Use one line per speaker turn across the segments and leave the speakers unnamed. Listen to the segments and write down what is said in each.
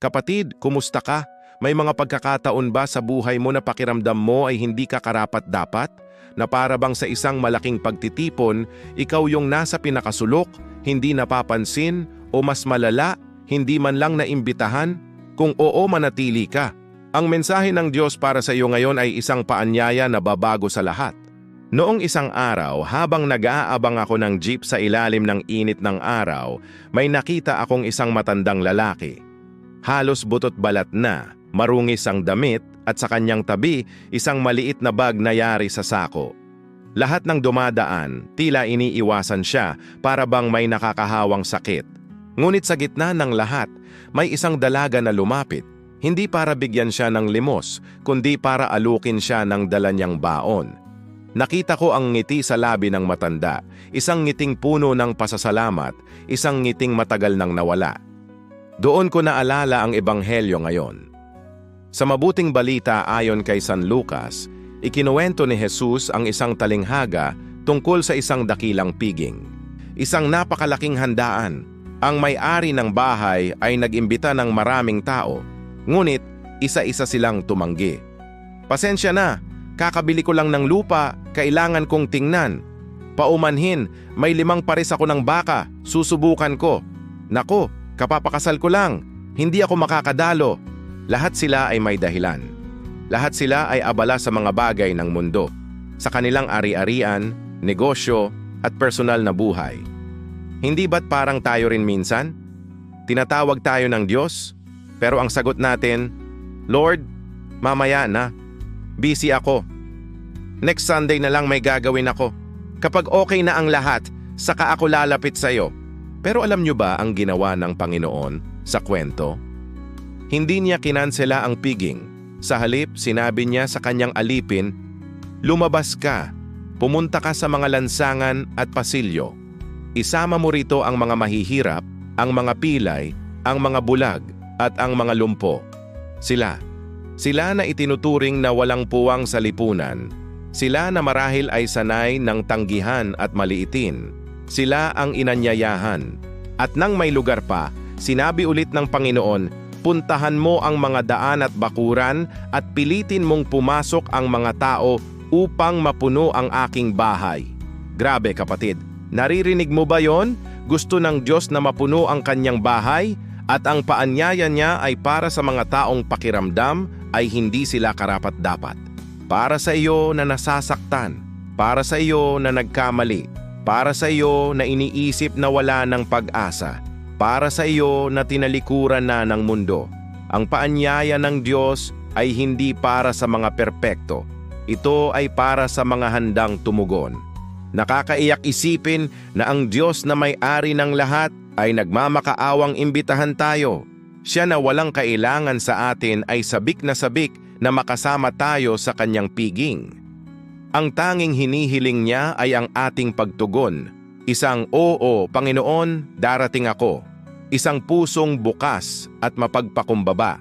Kapatid, kumusta ka? May mga pagkakataon ba sa buhay mo na pakiramdam mo ay hindi ka karapat-dapat? Na para bang sa isang malaking pagtitipon, ikaw yung nasa pinakasulok, hindi napapansin, o mas malala, hindi man lang naimbitahan? Kung oo, manatili ka. Ang mensahe ng Diyos para sa iyo ngayon ay isang paanyaya na babago sa lahat. Noong isang araw, habang nag-aabang ako ng jeep sa ilalim ng init ng araw, may nakita akong isang matandang lalaki. Halos butot balat na, marungis ang damit at sa kanyang tabi isang maliit na bag na yari sa sako. Lahat ng dumadaan, tila iniiwasan siya para bang may nakakahawang sakit. Ngunit sa gitna ng lahat, may isang dalaga na lumapit, hindi para bigyan siya ng limos, kundi para alukin siya ng dala niyang baon. Nakita ko ang ngiti sa labi ng matanda, isang ngiting puno ng pasasalamat, isang ngiting matagal nang nawala. Doon ko naalala ang ebanghelyo ngayon. Sa mabuting balita ayon kay San Lucas, ikinuwento ni Jesus ang isang talinghaga tungkol sa isang dakilang piging. Isang napakalaking handaan. Ang may-ari ng bahay ay nag-imbita ng maraming tao, ngunit isa-isa silang tumanggi. Pasensya na, kakabili ko lang ng lupa, kailangan kong tingnan. Paumanhin, may limang pares ako ng baka, susubukan ko. Nako, kapapakasal ko lang, hindi ako makakadalo. Lahat sila ay may dahilan. Lahat sila ay abala sa mga bagay ng mundo, sa kanilang ari-arian, negosyo, at personal na buhay. Hindi ba't parang tayo rin minsan? Tinatawag tayo ng Diyos, pero ang sagot natin, Lord, mamaya na. Busy ako. Next Sunday na lang may gagawin ako. Kapag okay na ang lahat, saka ako lalapit sa iyo. Pero alam niyo ba ang ginawa ng Panginoon sa kwento? Hindi niya kinansela ang piging. Sa halip, sinabi niya sa kanyang alipin, Lumabas ka, pumunta ka sa mga lansangan at pasilyo. Isama mo rito ang mga mahihirap, ang mga pilay, ang mga bulag, at ang mga lumpo. Sila. Sila na itinuturing na walang puwang sa lipunan. Sila na marahil ay sanay ng tanggihan at maliitin. Sila ang inanyayahan. At nang may lugar pa, sinabi ulit ng Panginoon, puntahan mo ang mga daan at bakuran at pilitin mong pumasok ang mga tao upang mapuno ang aking bahay. Grabe kapatid, naririnig mo ba yon? Gusto ng Diyos na mapuno ang kanyang bahay at ang paanyaya niya ay para sa mga taong pakiramdam ay hindi sila karapat-dapat. Para sa iyo na nasasaktan, para sa iyo na nagkamali, para sa iyo na iniisip na wala ng pag-asa, para sa iyo na tinalikuran na ng mundo. Ang paanyaya ng Diyos ay hindi para sa mga perpekto. Ito ay para sa mga handang tumugon. Nakakaiyak isipin na ang Diyos na may-ari ng lahat ay nagmamakaawang imbitahan tayo. Siya na walang kailangan sa atin ay sabik na sabik na makasama tayo sa kanyang piging. Ang tanging hinihiling niya ay ang ating pagtugon. Isang oo, Panginoon, darating ako. Isang pusong bukas at mapagpakumbaba.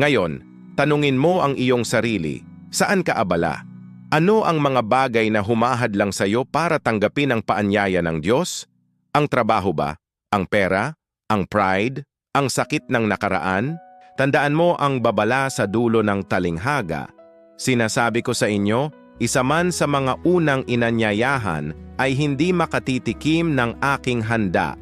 Ngayon, tanungin mo ang iyong sarili, saan ka abala? Ano ang mga bagay na humahad lang sa iyo para tanggapin ang paanyaya ng Diyos? Ang trabaho ba? Ang pera? Ang pride? Ang sakit ng nakaraan? Tandaan mo ang babala sa dulo ng talinghaga. Sinasabi ko sa inyo, isa man sa mga unang inanyayahan ay hindi makatitikim ng aking handa.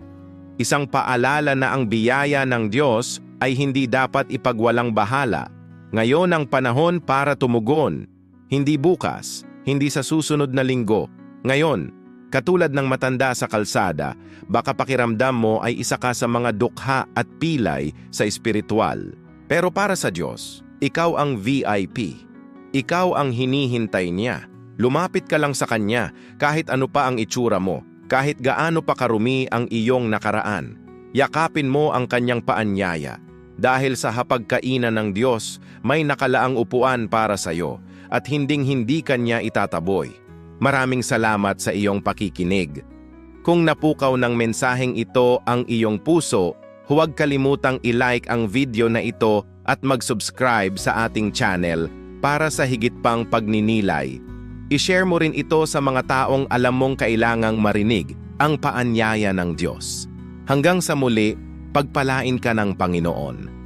Isang paalala na ang biyaya ng Diyos ay hindi dapat ipagwalang bahala. Ngayon ang panahon para tumugon. Hindi bukas, hindi sa susunod na linggo. Ngayon, katulad ng matanda sa kalsada, baka pakiramdam mo ay isa ka sa mga dukha at pilay sa espiritual. Pero para sa Diyos, ikaw ang VIP. Ikaw ang hinihintay niya. Lumapit ka lang sa Kanya kahit ano pa ang itsura mo, kahit gaano pa karumi ang iyong nakaraan. Yakapin mo ang Kanyang paanyaya. Dahil sa hapagkainan ng Diyos, may nakalaang upuan para sa iyo at hinding-hindi Kanya itataboy. Maraming salamat sa iyong pakikinig. Kung napukaw ng mensaheng ito ang iyong puso, huwag kalimutang i-like ang video na ito at mag-subscribe sa ating channel para sa higit pang pagninilay. I-share mo rin ito sa mga taong alam mong kailangang marinig ang paanyaya ng Diyos. Hanggang sa muli, pagpalain ka ng Panginoon.